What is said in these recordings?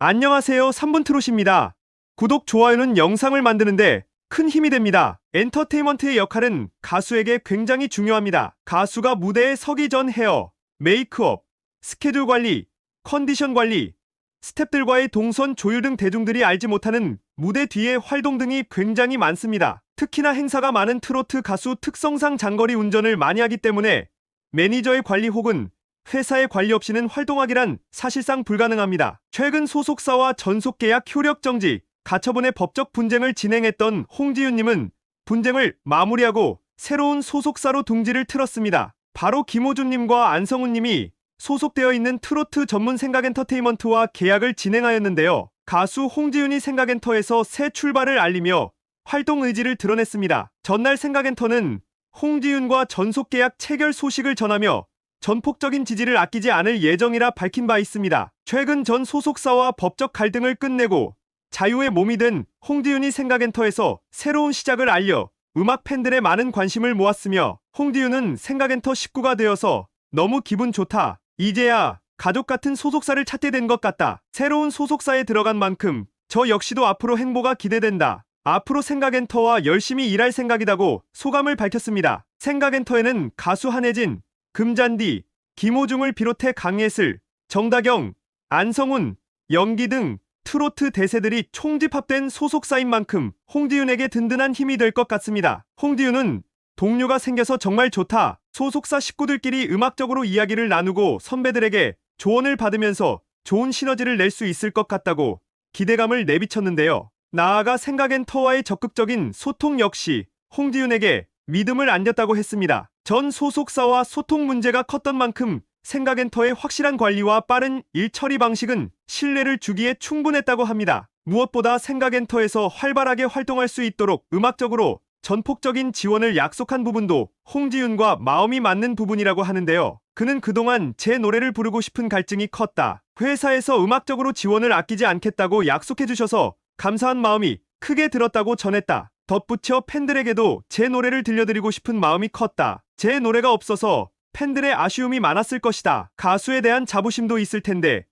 안녕하세요. 3분 트롯입니다. 구독, 좋아요는 영상을 만드는데 큰 힘이 됩니다. 엔터테인먼트의 역할은 가수에게 굉장히 중요합니다. 가수가 무대에 서기 전 헤어, 메이크업, 스케줄 관리, 컨디션 관리, 스탭들과의 동선 조율 등 대중들이 알지 못하는 무대 뒤의 활동 등이 굉장히 많습니다. 특히나 행사가 많은 트로트 가수 특성상 장거리 운전을 많이 하기 때문에 매니저의 관리 혹은 회사의 관리 없이는 활동하기란 사실상 불가능합니다. 최근 소속사와 전속 계약 효력 정지, 가처분의 법적 분쟁을 진행했던 홍지윤님은 분쟁을 마무리하고 새로운 소속사로 둥지를 틀었습니다. 바로 김호준님과 안성훈님이 소속되어 있는 트로트 전문 생각엔터테인먼트와 계약을 진행하였는데요. 가수 홍지윤이 생각엔터에서 새 출발을 알리며 활동 의지를 드러냈습니다. 전날 생각엔터는 홍지윤과 전속 계약 체결 소식을 전하며 전폭적인 지지를 아끼지 않을 예정이라 밝힌 바 있습니다. 최근 전 소속사와 법적 갈등을 끝내고 자유의 몸이 된 홍지윤이 생각엔터에서 새로운 시작을 알려 음악 팬들의 많은 관심을 모았으며 홍지윤은 생각엔터 식구가 되어서 너무 기분 좋다. 이제야 가족 같은 소속사를 찾게 된 것 같다. 새로운 소속사에 들어간 만큼 저 역시도 앞으로 행보가 기대된다. 앞으로 생각엔터와 열심히 일할 생각이다고 소감을 밝혔습니다. 생각엔터에는 가수 한혜진, 금잔디, 김호중을 비롯해 강예슬, 정다경, 안성훈, 연기 등 트로트 대세들이 총집합된 소속사인 만큼 홍지윤에게 든든한 힘이 될 것 같습니다. 홍지윤은 동료가 생겨서 정말 좋다. 소속사 식구들끼리 음악적으로 이야기를 나누고 선배들에게 조언을 받으면서 좋은 시너지를 낼 수 있을 것 같다고 기대감을 내비쳤는데요. 나아가 생각엔터와의 적극적인 소통 역시 홍지윤에게 믿음을 안겼다고 했습니다. 전 소속사와 소통 문제가 컸던 만큼 생각엔터의 확실한 관리와 빠른 일 처리 방식은 신뢰를 주기에 충분했다고 합니다. 무엇보다 생각엔터에서 활발하게 활동할 수 있도록 음악적으로 전폭적인 지원을 약속한 부분도 홍지윤과 마음이 맞는 부분이라고 하는데요. 그는 그동안 제 노래를 부르고 싶은 갈증이 컸다. 회사에서 음악적으로 지원을 아끼지 않겠다고 약속해 주셔서 감사한 마음이 크게 들었다고 전했다. 덧붙여 팬들에게도 제 노래를 들려드리고 싶은 마음이 컸다. 제 노래가 없어서 팬들의 아쉬움이 많았을 것이다. 가수에 대한 자부심도 있을 텐데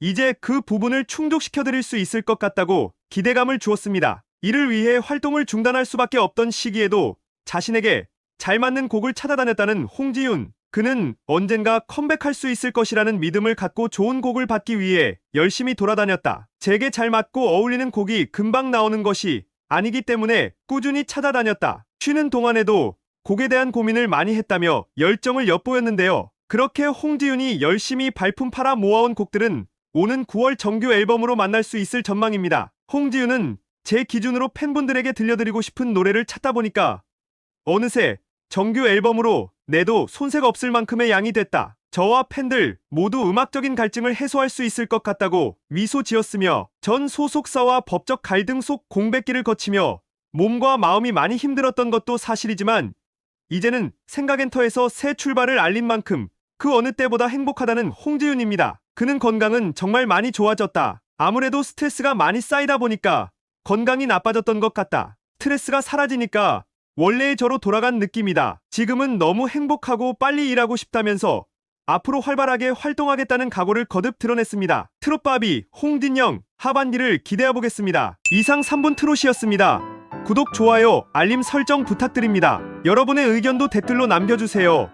이제 그 부분을 충족시켜드릴 수 있을 것 같다고 기대감을 주었습니다. 이를 위해 활동을 중단할 수밖에 없던 시기에도 자신에게 잘 맞는 곡을 찾아다녔다는 홍지윤. 그는 언젠가 컴백할 수 있을 것이라는 믿음을 갖고 좋은 곡을 받기 위해 열심히 돌아다녔다. 제게 잘 맞고 어울리는 곡이 금방 나오는 것이 아니기 때문에 꾸준히 찾아다녔다. 쉬는 동안에도 곡에 대한 고민을 많이 했다며 열정을 엿보였는데요. 그렇게 홍지윤이 열심히 발품 팔아 모아온 곡들은 오는 9월 정규 앨범으로 만날 수 있을 전망입니다. 홍지윤은 제 기준으로 팬분들에게 들려드리고 싶은 노래를 찾다 보니까 어느새 정규 앨범으로 내도 손색 없을 만큼의 양이 됐다. 저와 팬들 모두 음악적인 갈증을 해소할 수 있을 것 같다고 미소 지었으며 전 소속사와 법적 갈등 속 공백기를 거치며 몸과 마음이 많이 힘들었던 것도 사실이지만 이제는 생각엔터에서 새 출발을 알린 만큼 그 어느 때보다 행복하다는 홍지윤입니다. 그는 건강은 정말 많이 좋아졌다. 아무래도 스트레스가 많이 쌓이다 보니까 건강이 나빠졌던 것 같다. 스트레스가 사라지니까 원래의 저로 돌아간 느낌이다. 지금은 너무 행복하고 빨리 일하고 싶다면서 앞으로 활발하게 활동하겠다는 각오를 거듭 드러냈습니다. 트롯바비 홍진영 하반기를 기대해 보겠습니다. 이상 3분 트롯이었습니다. 구독, 좋아요, 알림 설정 부탁드립니다. 여러분의 의견도 댓글로 남겨주세요.